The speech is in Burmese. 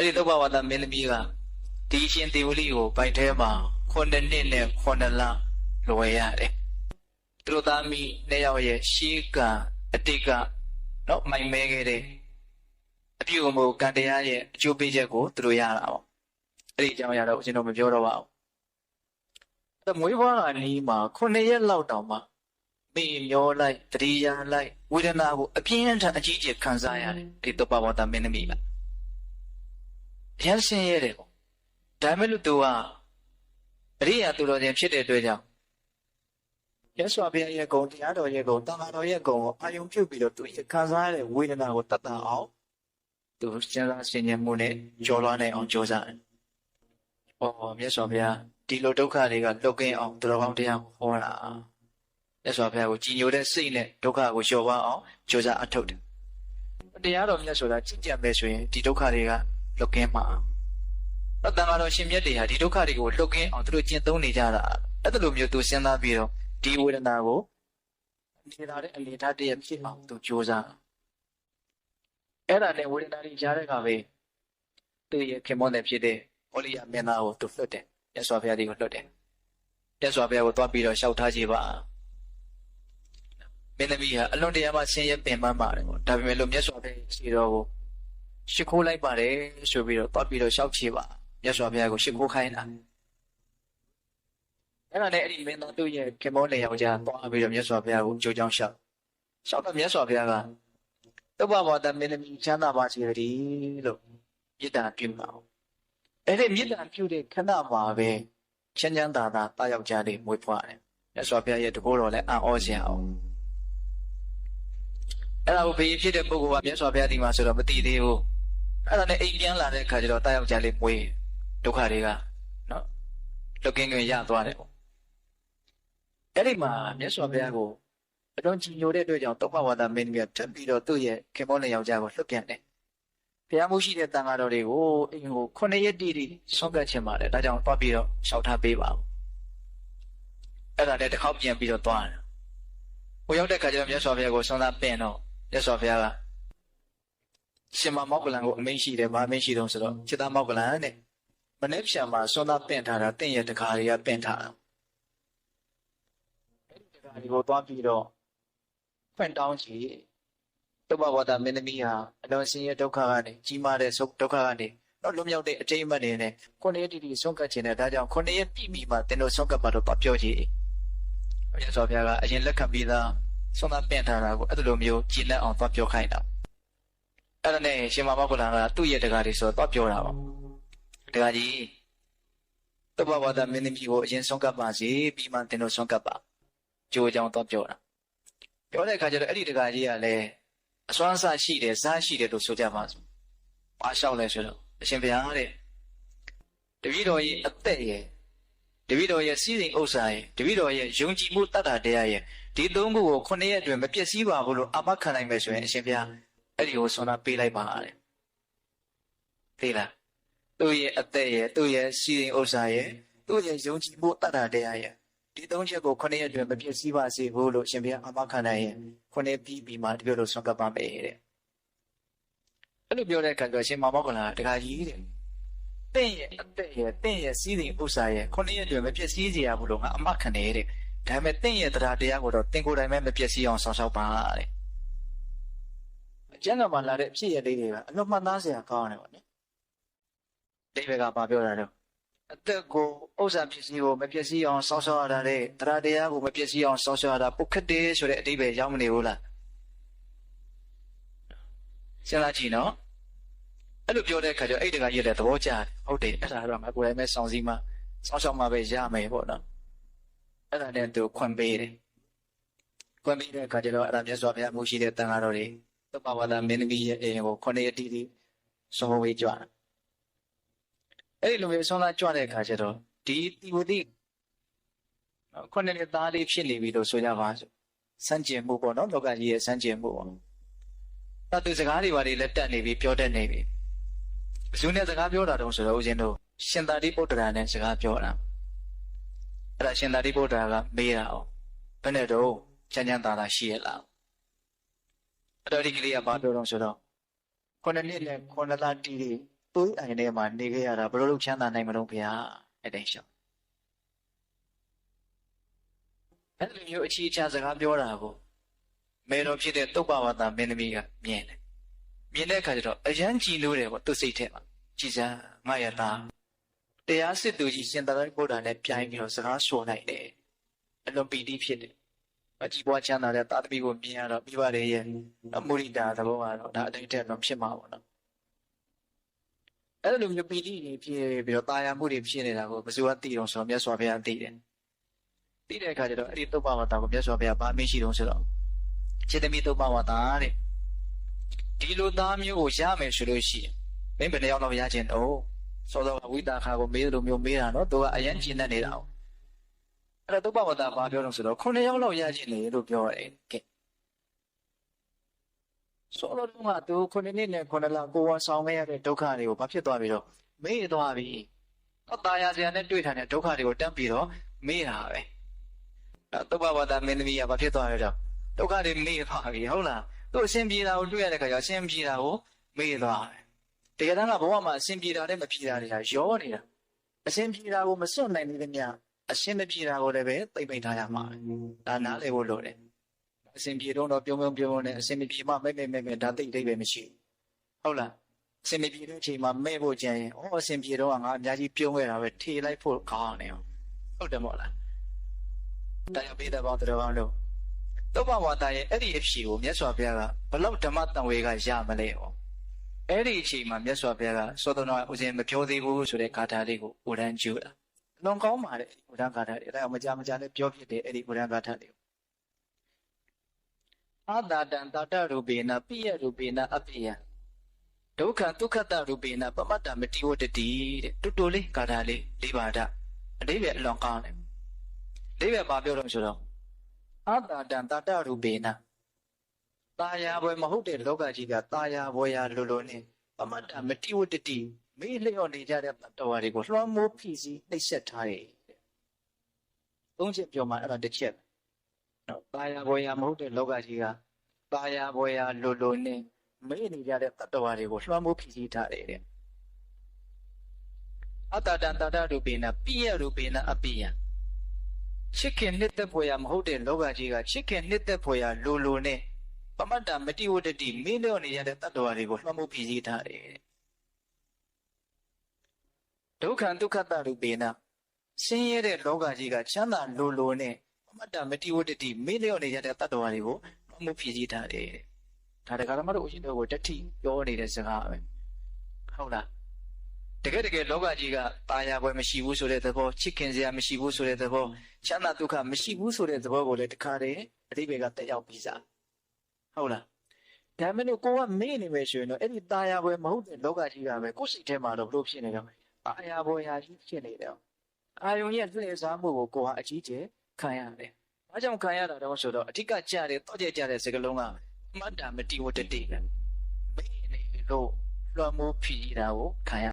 အဲ့ဒီသုဘဝတမင်းသမီးကဒီအရှင်ဒေဝလိကိုဗိုက်ထဲမှာ9နှစ်နဲ့9လလွယ်ရတယ်သူတို့သားမိနှစ်ယောက်ရဲ့ရှေးကအတိတ်ကနော်မိုင်မဲခဲ့တဲ့အပြုအမူကံတရားရဲ့အကျိုးပေးချက်ကိုသူတို့ရတာပေါ့အဲ့ဒီအကြောင်းရတော့ကျွန်တော်မပြောတော့ပါဘူးအဲ့မွေးဖွားကနီးမှာ9ရက်လောက်တောင်မှမိမျောလိုက်တတိယလိုက်ဝေဒနာကိုအပြင်းထန်အကြီးကျယ်ခံစားရတယ်ဒီတပဝတ္တမင်းသမီးက အရင်ဆင်းရဲတယ်ပေါ့ဒါမဲ့လို့သူကအရိယာသူတော်ချင်းဖြစ်တဲ့အတွက်ကြောင့်ရသော်ဘုရားရဲ့ဂုဏ်တရားတော်ရဲ့ဂုဏ်တန်ခါတော်ရဲ့ဂုဏ်ကိုအာယုံပြုတ်ပြီးတော့သူခံစားရတဲ့ဝေဒနာကိုတတ်တန်အောင်သူစဉ်းစားဆင်ခြင်မှုနဲ့ကြော်လွှားနိုင်အောင်ကြိုးစားတယ်။အော်မြတ်စွာဘုရားဒီလိုဒုက္ခတွေကလွတ်ကင်းအောင်သူတော်ကောင်းတရားကိုဟောတာ။မြတ်စွာဘုရားကိုကြည်ညိုတဲ့စိတ်နဲ့ဒုက္ခကိုလျှော့ပါအောင်ကြိုးစားအထုတ်တယ်။တရားတော်မြတ်ဆိုတာကြည်ကြံပဲဆိုရင်ဒီဒုက္ခတွေက လွတ်ကင်းမှာ။တော့တန်ခါတော်ရှင်မြတ်တွေဟာဒီဒုက္ခတွေကိုလွတ်ကင်းအောင်သူတို့ကျင့်သုံးနေကြတာ။အဲ့ဒါလိုမျိုးသူစဉ်းစားပြီးတော့ဒီဝေဒနာကိုနေလာတဲ့အနေအထားတည်းဖြစ်အောင်သူကြိုးစားအဲ့ဒါနဲ့ဝေဒနာတွေကြားတဲ့အခါပဲသူရဲ့ခင်မောတဲ့ဖြစ်တဲ့ဩလိယမျက်နှာကိုသူလွတ်တယ်မြတ်စွာဘုရားဒီကိုလွတ်တယ်မြတ်စွာဘုရားကိုသွားပြီးတော့လျှောက်ထားကြပါမင်းသမီးဟာအလွန်တရာမှဆင်းရဲပင်ပန်းပါတယ်ပေါ့ဒါပေမဲ့လို့မြတ်စွာဘုရားရှိတော်ကို ရှ िख ိုးလိုက်ပါတယ်ဆိုပြီးတော့သွားပြီးတော့လျှောက်ချေပါမြတ်စွာဘုရားကိုရှ िख ိုးခိုင်းတာအဲ့ဒါနဲ့အဲ့ဒီမင်းသားတို့ရဲ့ခင်မောနေယောက်ျားသွားပြီးတော့မြတ်စွာဘုရားကိုကြိုးကြောင်းလျှောက်လျှောက်တော့မြတ်စွာဘုရားကတုပ္ပဝါဒမင်းသမီးချမ်းသာပါစေတည်းလို့မေတ္တာပြုပါအောင်အဲ့ဒီမေတ္တာပြုတဲ့ခဏမှာပဲချမ်းချမ်းသာသာတာယောက်ျားလေးမွေးဖွားတယ်မြတ်စွာဘုရားရဲ့တကိုးတော်လည်းအံ့ဩစရာအောင်အဲ့ဒါကိုဘေးဖြစ်တဲ့ပုဂ္ဂိုလ်ကမြတ်စွာဘုရားဒီမှာဆိုတော့မသိသေးဘူး အဲ့ဒါနဲ့အိမ်ပြန်လာတဲ့အခါကျတော့တာယောက်ျားလေးမွေးဒုက္ခတွေကနော်လွတ်ကင်းခွင့်ရသွားတယ်ပေါ့အဲ့ဒီမှာမြတ်စွာဘုရားကိုအတော်ကြီးညိုတဲ့အတွက်ကြောင့်တောပဝါဒမင်းကြီးကထပ်ပြီးတော့သူ့ရဲ့ခင်မောနဲ့ယောက်ျားကိုလွတ်ပြန်တယ်ဘုရားမှုရှိတဲ့တန်ဃာတော်တွေကိုအိမ်ကိုခုနှစ်ရက်တိတိဆောက်ကတ်ချင်ပါတယ်ဒါကြောင့်သွားပြီးတော့ရှောက်ထားပေးပါဦးအဲ့ဒါလည်းတစ်ခေါက်ပြန်ပြီးတော့သွားတယ်ဟိုရောက်တဲ့ခါကျတော့မြတ်စွာဘုရားကိုဆွမ်းသာပင်တော့မြတ်စွာဘုရားက ရှင်မမောက္ကလန်ကိုအမိန့်ရှိတယ်ဗာအမိန့်ရှိတော့ဆိုတော့จิตမောက္ကလန်တဲ့မနေ့ဖြန်မှာဆွမ်းသာပင်ထားတာတင့်ရဲ့တခါတွေကပင်ထားတာအဲ့ဒီတခါဒီကိုသွားပြီးတော့ဖွင့်တောင်းကြည့်တုပ္ပဝါဒမင်းသမီးဟာအလွန်ဆင်းရဲဒုက္ခကနေကြီးမားတဲ့ဒုက္ခကနေတော့လွတ်မြောက်တဲ့အတိတ်မတ်နေနဲ့ခုနှစ်ရက်တိတိဆုံးကတ်ခြင်းနဲ့ဒါကြောင့်ခုနှစ်ရက်ပြည့်ပြီမှတင်တို့ဆုံးကတ်ပါတော့ပြောကြည့်ဘုရားဆောဘုရားကအရင်လက်ခံပြီးသားဆုံးမပင့်ထားတာကိုအဲ့လိုမျိုးကြည်လက်အောင်သွားပြောခိုင်းတာ အဲ့ဒါနဲ့ရှင်မမောက္ကလန်ကသူ့ရဲ့တကားလေးဆိုတော့ပြောတာပါတကားကြီးတုပ္ပဝါဒမင်းသမီးကိုအရင်ဆုံးကတ်ပါစေပြီးမှတင်တို့ဆုံးကတ်ပါကြိုးကြောင်တော့ပြောတာပြောတဲ့အခါကျတော့အဲ့ဒီတကားကြီးကလည်းအစွမ်းအစရှိတယ်ဇာရှိတယ်လို့ဆိုကြပါစို့။ဘာလျှောက်လဲဆိုတော့အရှင်ဘုရားတဲ့တပည့်တော်ရဲ့အသက်ရဲ့တပည့်တော်ရဲ့စီးစိမ်ဥစ္စာရဲ့တပည့်တော်ရဲ့ယုံကြည်မှုတတ်တာတရားရဲ့ဒီသုံးခုကိုခုနှစ်ရက်အတွင်းမပြည့်စည်ပါဘူးလို့အမခံနိုင်မယ်ဆိုရင်အရှင်ဘုရား အဲ့ဒီကိုဆွမ်းနာပေးလိုက်ပါတဲ့။သိလား။သူ့ရဲ့အသက်ရဲ့သူ့ရဲ့စီးစိမ်ဥစ္စာရဲ့သူ့ရဲ့ယုံကြည်မှုတတ်တာတရားရဲ့ဒီသုံးချက်ကိုခုနှစ်ရက်အတွင်းမပြည့်စည်ပါစေဘူးလို့ရှင်ဘုရားအမခံနိုင်ရင်ခုနှစ်ပြီးပြီးမှတပြည့်လို့ဆွမ်းကပ်ပါမယ်တဲ့အဲ့လိုပြောတဲ့အခါကျရှင်မောင်မောက်ကလာတခါကြီးတဲ့တင့်ရဲ့အသက်ရဲ့တင့်ရဲ့စီးစိမ်ဥစ္စာရဲ့ခုနှစ်ရက်အတွင်းမပြည့်စည်စေရဘူးလို့ငါအမခံနေတဲ့ဒါပေမဲ့တင့်ရဲ့တရားတရားကိုတော့တင်ကိုယ်တိုင်ပဲမပြည့်စည်အောင်ဆောင်ရှောက်ပါတဲ့ အကျဉ်းကမှလာတဲ့ဖြစ်ရလေးတွေကအလွန်မှတ်သားစရာကောင်းတယ်ပေါ့နော်တိဘက်ကဘာပြောတာတော့အသက်ကိုဥစ္စာဖြစ်စီကိုမပြည့်စည်အောင်စောင့်ရှောက်ရတာတဲ့တရားတရားကိုမပြည့်စည်အောင်စောင့်ရှောက်ရတာပုခတ်တယ်ဆိုတဲ့အဓိပ္ပာယ်ရောက်မနေဘူးလားစဉ်းစားကြည့်နော်အဲ့လိုပြောတဲ့အခါကျတော့အဲ့ဒီကရတဲ့သဘောကျတယ်ဟုတ်တယ်အဲ့ဒါတော့ငါကိုယ်တိုင်ပဲစောင့်စည်းမှစောင့်ရှောက်မှပဲရမယ်ပေါ့နော်အဲ့ဒါနဲ့သူခွင့်ပေးတယ်ခွင့်ပေးတဲ့အခါကျတော့အဲ့ဒါမြတ်စွာဘုရားမှုရှိတဲ့တန်ဃာတော်တွေ သပ္ပဝါဒမင်းသမီးရဲ့အိမ်ကိုခုနှစ်ရက်တီးတီးဆုံးဝေးကြွတာအဲ့ဒီလိုမျိုးဆုံးသားကြွတဲ့အခါကျတော့ဒီတီဝတိခုနှစ်နှစ်သားလေးဖြစ်နေပြီလို့ဆိုကြပါစို့စန့်ကျင်မှုပေါ့နော်လောကကြီးရဲ့စန့်ကျင်မှုပေါ့တတ်သူစကားတွေပါလေလက်တက်နေပြီပြောတတ်နေပြီဘယ်သူနဲ့စကားပြောတာတုံးဆိုတော့ဦးဇင်းတို့ရှင်သာတိပုတ္တရာနဲ့စကားပြောတာအဲ့ဒါရှင်သာတိပုတ္တရာကမေးတာ哦ဘယ်နဲ့တော့ချမ်းချမ်းသာသာရှိရလား အဲ့တော့ဒီကလေးကဘာပြောတော့ဆိုတော့ခုနှစ်နှစ်နဲ့ခုနှစ်လတီးတီးသွေးအိုင်ထဲမှာနေခဲ့ရတာဘယ်လိုလုပ်ချမ်းသာနိုင်မလို့ဖေဟာအဲ့တိုင်းရှောက်အဲ့လိုမျိုးအခြေချစကားပြောတာကိုမေတော်ဖြစ်တဲ့တုတ်ပဝါဒမင်းသမီးကမြင်တယ်မြင်တဲ့အခါကျတော့အယမ်းကြည်လို့တယ်ပေါ့သူစိတ်ထဲမှာကြည်စမ်းငါရတာတရားစစ်သူကြီးရှင်သာရိပုတ္တရာနဲ့ပြိုင်ပြီးတော့စကားဆိုနိုင်တယ်အလွန်ပီတိဖြစ်တယ် အကြည်ပွားချမ်းသာတဲ့တာသမီကိုမြင်ရတော့မိဘတွေရဲ့အမုရိတာသဘောကတော့ဒါအတိတ်တက်တော့ဖြစ်မှာပေါ့နော်အဲ့လိုမျိုးပီတိတွေဖြစ်ပြီးတော့တာယာမှုတွေဖြစ်နေတာကိုဘယ်သူကသိတော့ဆိုတော့မြတ်စွာဘုရားသိတယ်သိတဲ့အခါကျတော့အဲ့ဒီသုပ္ပဝါဒကိုမြတ်စွာဘုရားဗာမေးရှိတော့ဆိုတော့ခြေသမီးသုပ္ပဝါဒတဲ့ဒီလိုသားမျိုးကိုရမယ်ဆိုလို့ရှိရင်မင်းဘယ်နှယောက်လောက်ရခြင်းတော့စောစောဝိတာခါကိုမေးတယ်လို့မျိုးမေးတာနော်သူကအရင်ကျင်တတ်နေတာ။ အဲ့တော့သုပ္ပဝတ္တဘာပြောတော့ဆိုတော့ခုနှစ်ယောက်လောက်ရရှိနေလို့ပြောတယ်ကဲဆိုတော့သူကသူခုနှစ်နှစ်နဲ့ခုနှစ်လကိုဝန်ဆောင်ခဲ့ရတဲ့ဒုက္ခတွေကိုဘာဖြစ်သွားပြီတော့မေ့သွားပြီတော့တာယာစရာနဲ့တွေ့ထိုင်တဲ့ဒုက္ခတွေကိုတန့်ပြီးတော့မေ့တာပဲအဲ့သုပ္ပဝတ္တမင်းသမီးကဘာဖြစ်သွားလဲတော့ဒုက္ခတွေမေ့သွားပြီဟုတ်လားသူအရှင်ပြေတာကိုတွေ့ရတဲ့ခါကျအရှင်ပြေတာကိုမေ့သွားတယ်တကယ်တမ်းကဘဝမှာအရှင်ပြေတာနဲ့မပြေတာတွေကရောနေတာအရှင်ပြေတာကိုမစွန့်နိုင်သေးသမျှ အရှင်းမပြေတာကိုလည်းပဲသိမ့်ပိန်ထားရမှာပဲဒါနားလေဖို့လိုတယ်အစဉ်ပြေတော့တော့ပြုံးပြုံးပြုံးပြုံးနဲ့အစဉ်မပြေမှမဲ့မဲ့မဲ့မဲ့ဒါသိအတိတ်ပဲမရှိဘူးဟုတ်လားအစဉ်မပြေတဲ့အချိန်မှာမဲ့ဖို့ကြံရင်ဩအစဉ်ပြေတော့ကငါအများကြီးပြုံးခဲ့တာပဲထေလိုက်ဖို့ကောင်းနေအောင်ဟုတ်တယ်မို့လားတရားပေးတဲ့ဘောင်းတော်ဘောင်းလို့တုပ္ပဝါဒရဲ့အဲ့ဒီအဖြေကိုမြတ်စွာဘုရားကဘလောက်ဓမ္မတန်ဝေကရမလဲဟောအဲ့ဒီအချိန်မှာမြတ်စွာဘုရားကသောတော်ဦးဇင်းမပြောသေးဘူးဆိုတဲ့ဂါထာလေးကိုဥဒန်းကျူတာ အလွန်ကောင်းပါတယ်ဘုရားဂါထာတွေအဲ့ဒါမကြမကြနဲ့ပြောဖြစ်တယ်အဲ့ဒီဘုရားဂါထာတွေအာတာတံတာတရူပေနပိယရူပေနအပိယံဒုက္ခဒုက္ခတရူပေနပမတ္တမတိဝတ္တိတဲ့တူတူလေးဂါထာလေးလေးပါဒအတိပ္ပယ်အလွန်ကောင်းတယ်အတိပ္ပယ်ဘာပြောတော့ဆိုတော့အာတာတံတာတရူပေနတာယာဘွယ်မဟုတ်တဲ့လောကကြီးကတာယာဘွယ်ရာလိုလိုနဲ့ပမတ္တမတိဝတ္တိ မေးလျော့နေကြတဲ့တတဝါတွေကိုလွှမ်းမိုးဖိစီးနှိပ်စက်ထားတယ်တဲ့။သုံးချက်ပြောမှအဲ့ဒါတစ်ချက်။နော်။တာယာဘွယ်ယာမဟုတ်တဲ့လောကကြီးကတာယာဘွယ်ယာလိုလိုနဲ့မေးနေကြတဲ့တတဝါတွေကိုလွှမ်းမိုးဖိစီးထားတယ်တဲ့အတ္တတံတတရူပေနပိယရူပေနအပိယချစ်ခင်နှစ်သက်ဖွယ်ရာမဟုတ်တဲ့လောကကြီးကချစ်ခင်နှစ်သက်ဖွယ်ရာလိုလိုနဲ့ပမတ္တမတိဝတ္တိမေးလျော့နေကြတဲ့တတ္တဝါတွေကိုလွှမ်းမိုးဖိစီးထားတယ်တဲ့ ဒုက္ခဒုက္ခတရူပေနဆင်းရဲတဲ့လောကကြီးကချမ်းသာလိုလိုနဲ့အမတ္တမတိဝတ္တိမေ့လျော့နေကြတဲ့တတ္တဝါတွေကိုမမှုဖြစ်စည်းထားတယ်ဒါတက္ကရာမတို့အရှင်တို့ကိုတတိပြောနေတဲ့စကားပဲဟုတ်လားတကယ်တကယ်လောကကြီးကတာယာပွဲမရှိဘူးဆိုတဲ့သဘောချစ်ခင်စရာမရှိဘူးဆိုတဲ့သဘောချမ်းသာဒုက္ခမရှိဘူးဆိုတဲ့သဘောကိုလည်းတခါတည်းအတိပ္ပယ်ကတက်ရောက်ပြီးစားဟုတ်လားဒါမင်းတို့ကိုကမေ့နေမယ်ဆိုရင်တော့အဲ့ဒီတာယာပွဲမဟုတ်တဲ့လောကကြီးကပဲကိုယ်စိတ်ထဲမှာတော့ဘလို့ဖြစ်နေကြမလဲ အာရဘောရာကြီးဖြစ်နေတယ်အာယုံရဲ့လှည့်စားမှုကိုကိုဟာအကြီးကျယ်ခံရတယ်။ဘာကြောင့်ခံရတာတော့ဆိုတော့အဓိကကြတဲ့တောကြကြတဲ့စကလုံးကမတ္တာမတိဝတ္တတိပဲ။မင်းနေလို့လွှမ်းမိုးဖြီးတာကိုခံရ